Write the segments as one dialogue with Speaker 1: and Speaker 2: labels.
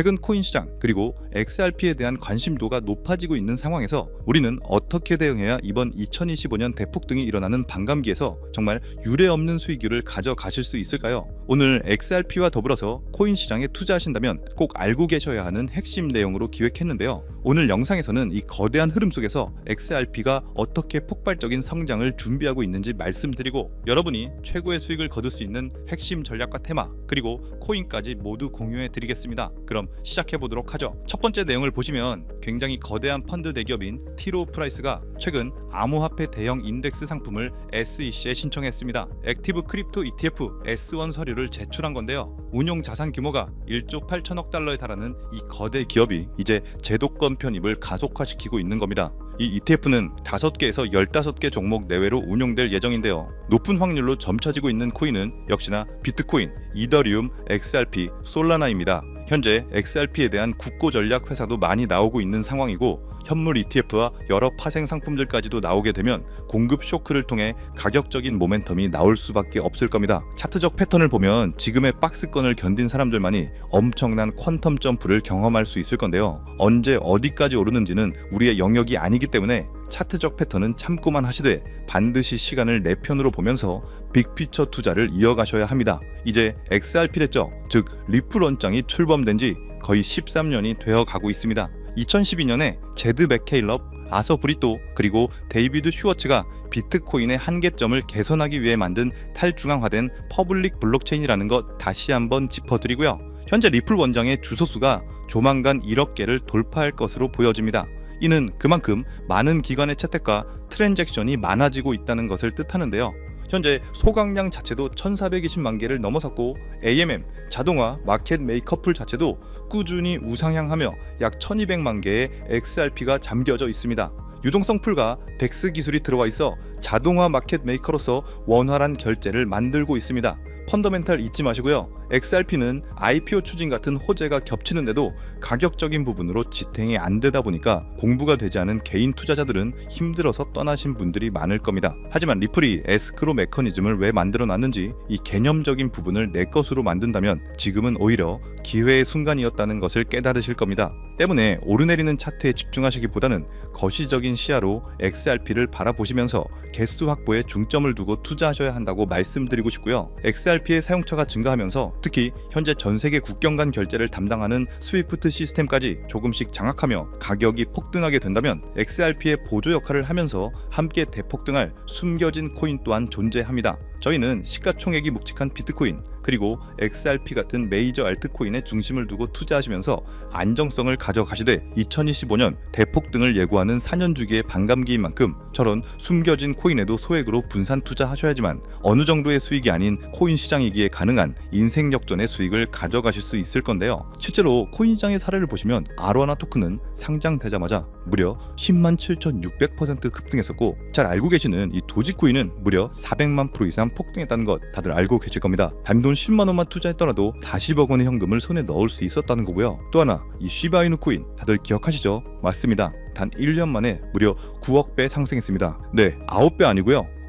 Speaker 1: 최근 코인 시장 그리고 XRP에 대한 관심도가 높아지고 있는 상황에서 우리는 어떻게 대응해야 이번 2025년 대폭등이 일어나는 반감기에서 정말 유례 없는 수익률을 가져가실 수 있을까요? 오늘 XRP와 더불어서 코인 시장에 투자하신다면 꼭 알고 계셔야 하는 핵심 내용으로 기획했는데요. 오늘 영상에서는 이 거대한 흐름 속에서 XRP가 어떻게 폭발적인 성장을 준비하고 있는지 말씀드리고 여러분이 최고의 수익을 거둘 수 있는 핵심 전략과 테마 그리고 코인까지 모두 공유해 드리겠습니다. 그럼 시작해 보도록 하죠. 첫 번째 내용을 보시면 굉장히 거대한 펀드 대기업인 티로 프라이스가 최근 암호화폐 대형 인덱스 상품을 SEC에 신청했습니다. 액티브 크립토 ETF S1 서류를 제출한 건데요. 운용 자산 규모가 1조 8천억 달러에 달하는 이 거대 기업이 이제 제도권 편입을 가속화시키고 있는 겁니다. 이 ETF는 5개에서 15개 종목 내외로 운용될 예정인데요. 높은 확률로 점쳐지고 있는 코인은 역시나 비트코인, 이더리움, XRP, 솔라나입니다. 현재 XRP에 대한 국고 전략 회사도 많이 나오고 있는 상황이고 현물 ETF와 여러 파생 상품들까지도 나오게 되면 공급 쇼크를 통해 가격적인 모멘텀이 나올 수밖에 없을 겁니다. 차트적 패턴을 보면 지금의 박스권을 견딘 사람들만이 엄청난 퀀텀 점프를 경험할 수 있을 건데요. 언제 어디까지 오르는지는 우리의 영역이 아니기 때문에 차트적 패턴은 참고만 하시되 반드시 시간을 내 편으로 보면서 빅피처 투자를 이어가셔야 합니다. 이제 XRP랬죠. 즉 리플 원장이 출범된 지 거의 13년이 되어 가고 있습니다. 2012년에 제드 맥케일럽, 아서 브리또 그리고 데이비드 슈워츠가 비트코인의 한계점을 개선하기 위해 만든 탈중앙화된 퍼블릭 블록체인이라는 것 다시 한번 짚어드리고요. 현재 리플 원장의 주소수가 조만간 1억 개를 돌파할 것으로 보여집니다. 이는 그만큼 많은 기관의 채택과 트랜잭션이 많아지고 있다는 것을 뜻하는데요. 현재 소각량 자체도 1420만 개를 넘어섰고 AMM, 자동화, 마켓 메이커플 자체도 꾸준히 우상향하며 약 1200만 개의 XRP가 잠겨져 있습니다. 유동성 풀과 덱스 기술이 들어와 있어 자동화 마켓 메이커로서 원활한 결제를 만들고 있습니다. 펀더멘탈 잊지 마시고요. XRP는 IPO 추진 같은 호재가 겹치는데도 가격적인 부분으로 지탱이 안 되다 보니까 공부가 되지 않은 개인 투자자들은 힘들어서 떠나신 분들이 많을 겁니다. 하지만 리플이 에스크로 메커니즘을 왜 만들어 놨는지 이 개념적인 부분을 내 것으로 만든다면 지금은 오히려 기회의 순간이었다는 것을 깨달으실 겁니다. 때문에 오르내리는 차트에 집중하시기보다는 거시적인 시야로 XRP를 바라보시면서 개수 확보에 중점을 두고 투자하셔야 한다고 말씀드리고 싶고요. XRP의 사용처가 증가하면서 특히 현재 전 세계 국경 간 결제를 담당하는 스위프트 시스템까지 조금씩 장악하며 가격이 폭등하게 된다면 XRP의 보조 역할을 하면서 함께 대폭등할 숨겨진 코인 또한 존재합니다. 저희는 시가총액이 묵직한 비트코인 그리고 XRP 같은 메이저 알트코인에 중심을 두고 투자하시면서 안정성을 가져가시되 2025년 대폭 등을 예고하는 4년 주기의 반감기인 만큼 저런 숨겨진 코인에도 소액으로 분산 투자하셔야지만 어느 정도의 수익이 아닌 코인 시장이기에 가능한 인생 역전의 수익을 가져가실 수 있을 건데요. 실제로 코인 시장의 사례를 보시면 아로하나 토큰은 상장되자마자 무려 10만 7,600% 급등했었고 잘 알고 계시는 이 도지코인은 무려 400만 프로 이상 폭등했다는 것 다들 알고 계실 겁니다. 단돈 10만 원만 투자했더라도 40억 원의 현금을 손에 넣을 수 있었다는 거고요. 또 하나 이 시바이누 코인 다들 기억하시죠? 맞습니다. 단 1년 만에 무려 9억 배 상승했습니다. 네, 9배 아니고요.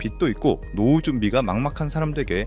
Speaker 1: 빚도 있고 노후 준비가 막막한 사람들에게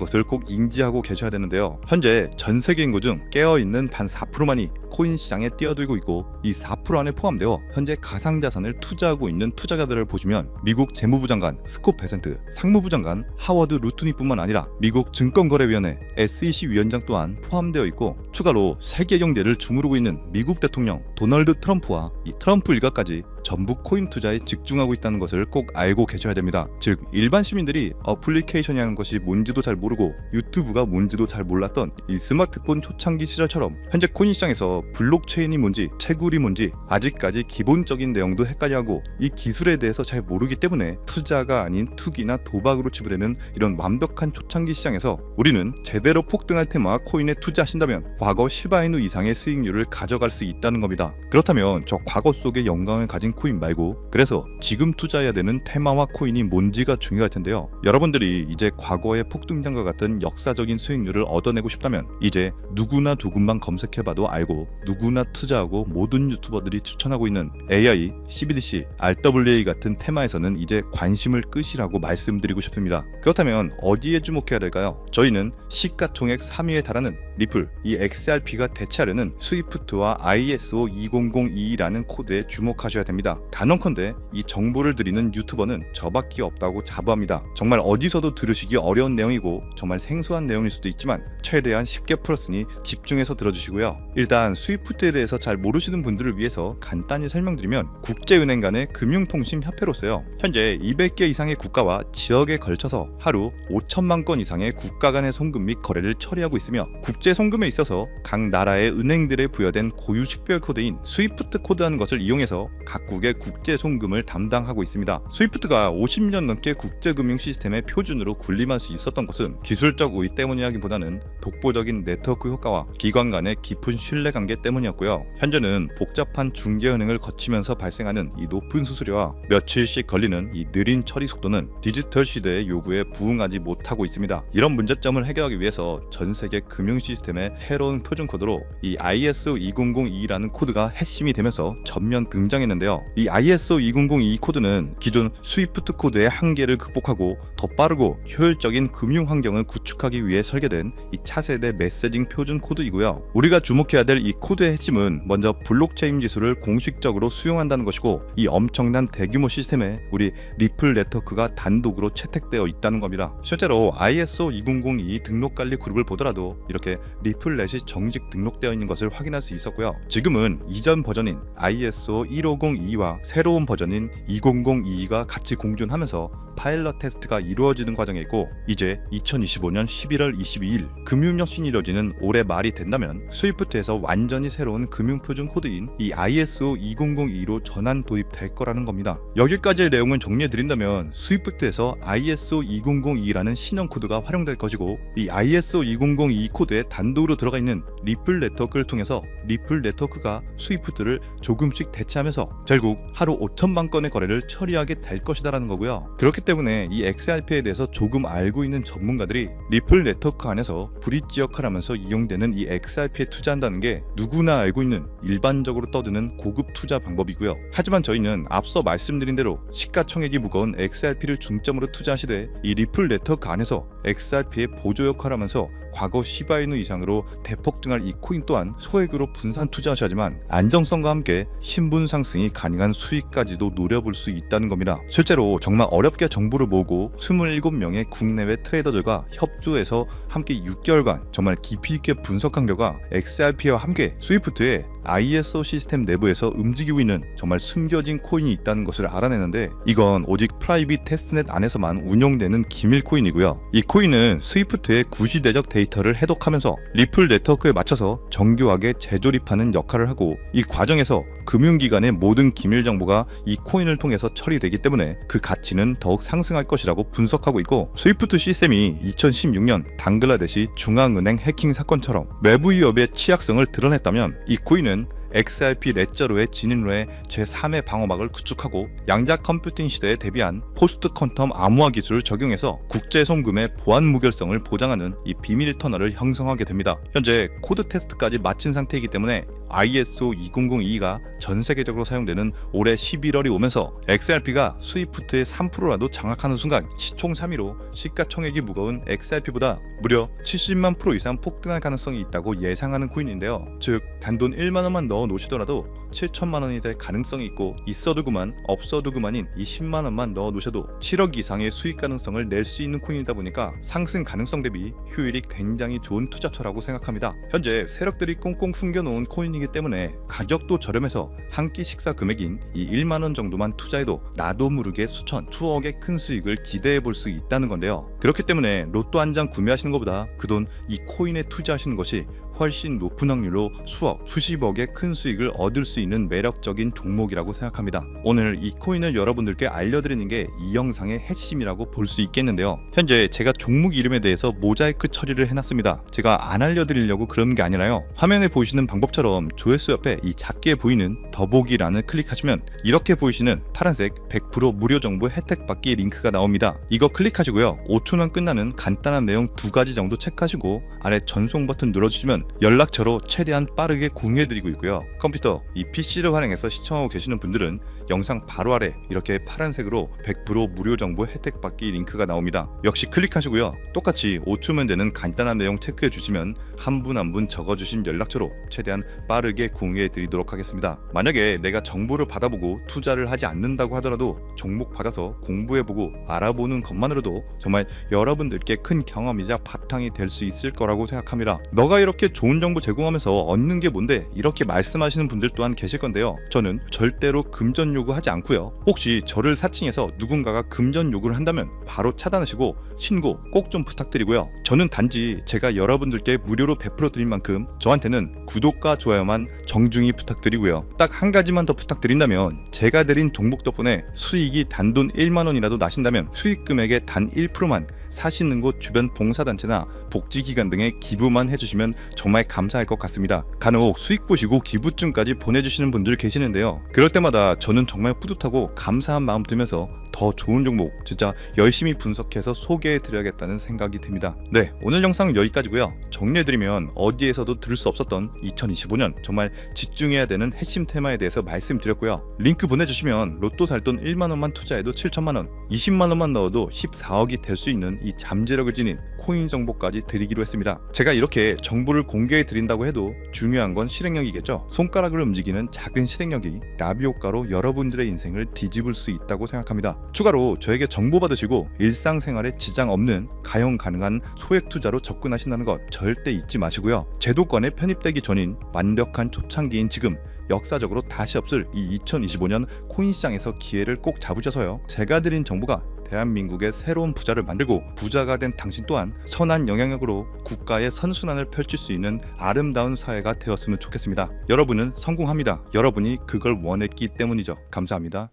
Speaker 1: 것을 꼭 인지하고 계셔야 되는데요. 현재 전 세계 인구 중 깨어 있는 단 4%만이 코인 시장에 뛰어들고 있고 이 4% 안에 포함되어 현재 가상자산을 투자하고 있는 투자자들을 보시면 미국 재무부 장관 스콧 베센트, 상무부 장관 하워드 루트니뿐만 아니라 미국 증권거래위원회 SEC 위원장 또한 포함되어 있고 추가로 세계 경제를 주무르고 있는 미국 대통령 도널드 트럼프와 이 트럼프 일가까지 전부 코인 투자에 집중하고 있다는 것을 꼭 알고 계셔야 됩니다. 즉 일반 시민들이 어플리케이션이라는 것이 뭔지도 잘 모르고 유튜브가 뭔지도 잘 몰랐던 이 스마트폰 초창기 시절처럼 현재 코인 시장에서 블록체인이 뭔지 채굴이 뭔지 아직까지 기본적인 내용도 헷갈려하고 이 기술에 대해서 잘 모르기 때문에 투자가 아닌 투기나 도박으로 치부되는 이런 완벽한 초창기 시장에서 우리는 제대로 폭등할 테마와 코인에 투자하신다면 과거 시바이누 이상의 수익률을 가져갈 수 있다는 겁니다. 그렇다면 저 과거 속의 영광을 가진 코인 말고 그래서 지금 투자해야 되는 테마와 코인이 뭔지가 중요할 텐데요. 여러분들이 이제 과거의 폭등장과 같은 역사적인 수익률을 얻어내고 싶다면 이제 누구나 두군만 검색해봐도 알고 누구나 투자하고 모든 유튜버들이 추천하고 있는 AI, CBDC, RWA 같은 테마에서는 이제 관심을 끄시라고 말씀드리고 싶습니다. 그렇다면 어디에 주목해야 될까요? 저희는 시가총액 3위에 달하는 리플, 이 XRP가 대체하려는 스위프트와 ISO 2002라는 코드에 주목하셔야 됩니다. 단언컨대 이 정보를 드리는 유튜버는 저밖에 없다고 자부합니다. 정말 어디서도 들으시기 어려운 내용이고 정말 생소한 내용일 수도 있지만 최대한 쉽게 풀었으니 집중해서 들어주시고요. 일단 스위프트에 대해서 잘 모르시는 분들을 위해서 간단히 설명드리면 국제은행 간의 금융통신협회로서요. 현재 200개 이상의 국가와 지역에 걸쳐서 하루 5천만 건 이상의 국가 간의 송금 및 거래를 처리하고 있으며 국제 송금에 있어서 각 나라의 은행들에 부여된 고유 식별 코드인 스위프트 코드라는 것을 이용해서 각국의 국제 송금을 담당하고 있습니다. 스위프트가 50년 넘게 국제 금융 시스템의 표준으로 군림할 수 있었던 것은 기술적 우위 때문이라기보다는 독보적인 네트워크 효과와 기관 간의 깊은 신뢰 관계 때문이었고요. 현재는 복잡한 중개 은행을 거치면서 발생하는 이 높은 수수료와 며칠씩 걸리는 이 느린 처리 속도는 디지털 시대의 요구에 부응하지 못하고 있습니다. 이런 문제점을 해결하기 위해서 전 세계 금융 시스템 의 새로운 표준 코드로 이 ISO 2002라는 코드가 핵심이 되면서 전면 등장했는데요. 이 ISO 2002 코드는 기존 스위프트 코드의 한계를 극복하고 더 빠르고 효율적인 금융 환경을 구축하기 위해 설계된 이 차세대 메시징 표준 코드이고요. 우리가 주목해야 될 이 코드의 핵심은 먼저 블록체인 기술을 공식적으로 수용한다는 것이고 이 엄청난 대규모 시스템에 우리 리플 네트워크가 단독으로 채택되어 있다는 겁니다. 실제로 ISO 2002 등록 관리 그룹을 보더라도 이렇게 리플넷이 정식 등록되어 있는 것을 확인할 수 있었고요. 지금은 이전 버전인 ISO 1502와 새로운 버전인 2002가 같이 공존하면서 파일럿 테스트가 이루어지는 과정에 있고 이제 2025년 11월 22일 금융혁신이 이루어지는 올해 말이 된다면 스위프트에서 완전히 새로운 금융표준 코드인 이 ISO 2002로 전환 도입될 거라는 겁니다. 여기까지의 내용을 정리해 드린다면 스위프트에서 ISO 2002라는 신형 코드가 활용될 것이고 이 ISO 2002 코드에 단독으로 들어가 있는 리플 네트워크를 통해서 리플 네트워크가 스위프트를 조금씩 대체하면서 결국 하루 5천만 건의 거래를 처리하게 될 것이다라는 거고요. 그렇기 때문에 이 XRP에 대해서 조금 알고 있는 전문가들이 리플 네트워크 안에서 브릿지 역할을 하면서 이용되는 이 XRP에 투자한다는 게 누구나 알고 있는 일반적으로 떠드는 고급 투자 방법이고요. 하지만 저희는 앞서 말씀드린 대로 시가총액이 무거운 XRP를 중점으로 투자하시되 이 리플 네트워크 안에서 XRP의 보조 역할을 하면서 과거 시바이누 이상으로 대폭등할 이 코인 또한 소액으로 분산 투자하셔야지만 안정성과 함께 신분 상승이 가능한 수익까지도 노려볼 수 있다는 겁니다. 실제로 정말 어렵게 정보를 모으고 27명의 국내외 트레이더들과 협조해서 함께 6개월간 정말 깊이 있게 분석한 결과 XRP와 함께 스위프트에 ISO 시스템 내부에서 움직이고 있는 정말 숨겨진 코인이 있다는 것을 알아내는데 이건 오직 프라이빗 테스트넷 안에서만 운영되는 기밀 코인이고요. 이 코인은 스위프트의 구시대적 데이터를 해독하면서 리플 네트워크에 맞춰서 정교하게 재조립하는 역할을 하고 이 과정에서 금융기관의 모든 기밀 정보가 이 코인을 통해서 처리되기 때문에 그 가치는 더욱 상승할 것이라고 분석하고 있고 스위프트 시스템이 2016년 당글라데시 중앙은행 해킹 사건처럼 외부 위협의 취약성을 드러냈다면 이 코인은 XRP 레저로의 진입로의 제3의 방어막을 구축하고 양자 컴퓨팅 시대에 대비한 포스트 퀀텀 암호화 기술을 적용해서 국제 송금의 보안 무결성을 보장하는 이 비밀 터널을 형성하게 됩니다. 현재 코드 테스트까지 마친 상태이기 때문에 ISO 2002가 전 세계적으로 사용되는 올해 11월이 오면서 XRP가 스위프트의 3%라도 장악하는 순간 시총 3위로 시가총액이 무거운 XRP보다 무려 70만 프로 이상 폭등할 가능성이 있다고 예상하는 코인인데요. 즉 단돈 1만 원만 넣어 놓으시더라도 7천만 원이 될 가능성이 있고 있어도 그만 없어도 그만인 이 10만 원만 넣어 놓으셔도 7억 이상의 수익 가능성을 낼 수 있는 코인이다 보니까 상승 가능성 대비 효율이 굉장히 좋은 투자처라고 생각합니다. 현재 세력들이 꽁꽁 숨겨놓은 코인 이기 때문에 가격도 저렴해서 한 끼 식사 금액인 이 1만 원 정도만 투자해도 나도 모르게 수천, 수억의 큰 수익을 기대해 볼 수 있다는 건데요. 그렇기 때문에 로또 한 장 구매하시는 것보다 그 돈 이 코인에 투자하시는 것이 훨씬 높은 확률로 수억, 수십억의 큰 수익을 얻을 수 있는 매력적인 종목이라고 생각합니다. 오늘 이 코인을 여러분들께 알려드리는 게 이 영상의 핵심이라고 볼 수 있겠는데요. 현재 제가 종목 이름에 대해서 모자이크 처리를 해놨습니다. 제가 안 알려드리려고 그런 게 아니라요. 화면에 보이시는 방법처럼 조회수 옆에 이 작게 보이는 더보기란을 클릭하시면 이렇게 보이시는 파란색 100% 무료 정보 혜택 받기 링크가 나옵니다. 이거 클릭하시고요. 5초면 끝나는 간단한 내용 두 가지 정도 체크하시고 아래 전송 버튼 눌러주시면 연락처로 최대한 빠르게 공유해드리고 있고요. 컴퓨터, 이 PC를 활용해서 시청하고 계시는 분들은 영상 바로 아래 이렇게 파란색으로 100% 무료 정보 혜택 받기 링크가 나옵니다. 역시 클릭하시고요. 똑같이 5초면 되는 간단한 내용 체크해 주시면 한 분 한 분 적어주신 연락처로 최대한 빠르게 공유해 드리도록 하겠습니다. 만약에 내가 정보를 받아보고 투자를 하지 않는다고 하더라도 종목 받아서 공부해보고 알아보는 것만으로도 정말 여러분들께 큰 경험이자 바탕이 될 수 있을 거라고 생각합니다. 너가 이렇게 좋은 정보 제공하면서 얻는 게 뭔데 이렇게 말씀하시는 분들 또한 계실 건데요. 저는 절대로 금전 요구하지 않고요. 혹시 저를 사칭해서 누군가가 금전 요구를 한다면 바로 차단하시고 신고 꼭 좀 부탁드리고요. 저는 단지 제가 여러분들께 무료로 베풀어 드릴 만큼 저한테는 구독과 좋아요만 정중히 부탁드리고요. 딱 한 가지만 더 부탁드린다면 제가 드린 종목 덕분에 수익이 단돈 1만 원이라도 나신다면 수익 금액의 단 1%만 사시는 곳 주변 봉사단체나 복지기관 등에 기부만 해주시면 정말 감사할 것 같습니다. 간혹 수익 보시고 기부증까지 보내주시는 분들 계시는데요. 그럴 때마다 저는 정말 뿌듯하고 감사한 마음 들면서 더 좋은 종목 진짜 열심히 분석해서 소개해 드려야겠다는 생각이 듭니다. 네, 오늘 영상은 여기까지고요. 정리해 드리면 어디에서도 들을 수 없었던 2025년 정말 집중해야 되는 핵심 테마에 대해서 말씀드렸고요. 링크 보내 주시면 로또 살 돈 1만 원만 투자해도 7천만 원, 20만 원만 넣어도 14억이 될 수 있는 이 잠재력을 지닌 코인 정보까지 드리기로 했습니다. 제가 이렇게 정보를 공개해 드린다고 해도 중요한 건 실행력이겠죠. 손가락을 움직이는 작은 실행력이 나비 효과로 여러분들의 인생을 뒤집을 수 있다고 생각합니다. 추가로 저에게 정보 받으시고 일상생활에 지장 없는 가용 가능한 소액 투자로 접근하신다는 것 절대 잊지 마시고요. 제도권에 편입되기 전인 완벽한 초창기인 지금 역사적으로 다시 없을 이 2025년 코인 시장에서 기회를 꼭 잡으셔서요. 제가 드린 정보가 대한민국의 새로운 부자를 만들고 부자가 된 당신 또한 선한 영향력으로 국가의 선순환을 펼칠 수 있는 아름다운 사회가 되었으면 좋겠습니다. 여러분은 성공합니다. 여러분이 그걸 원했기 때문이죠. 감사합니다.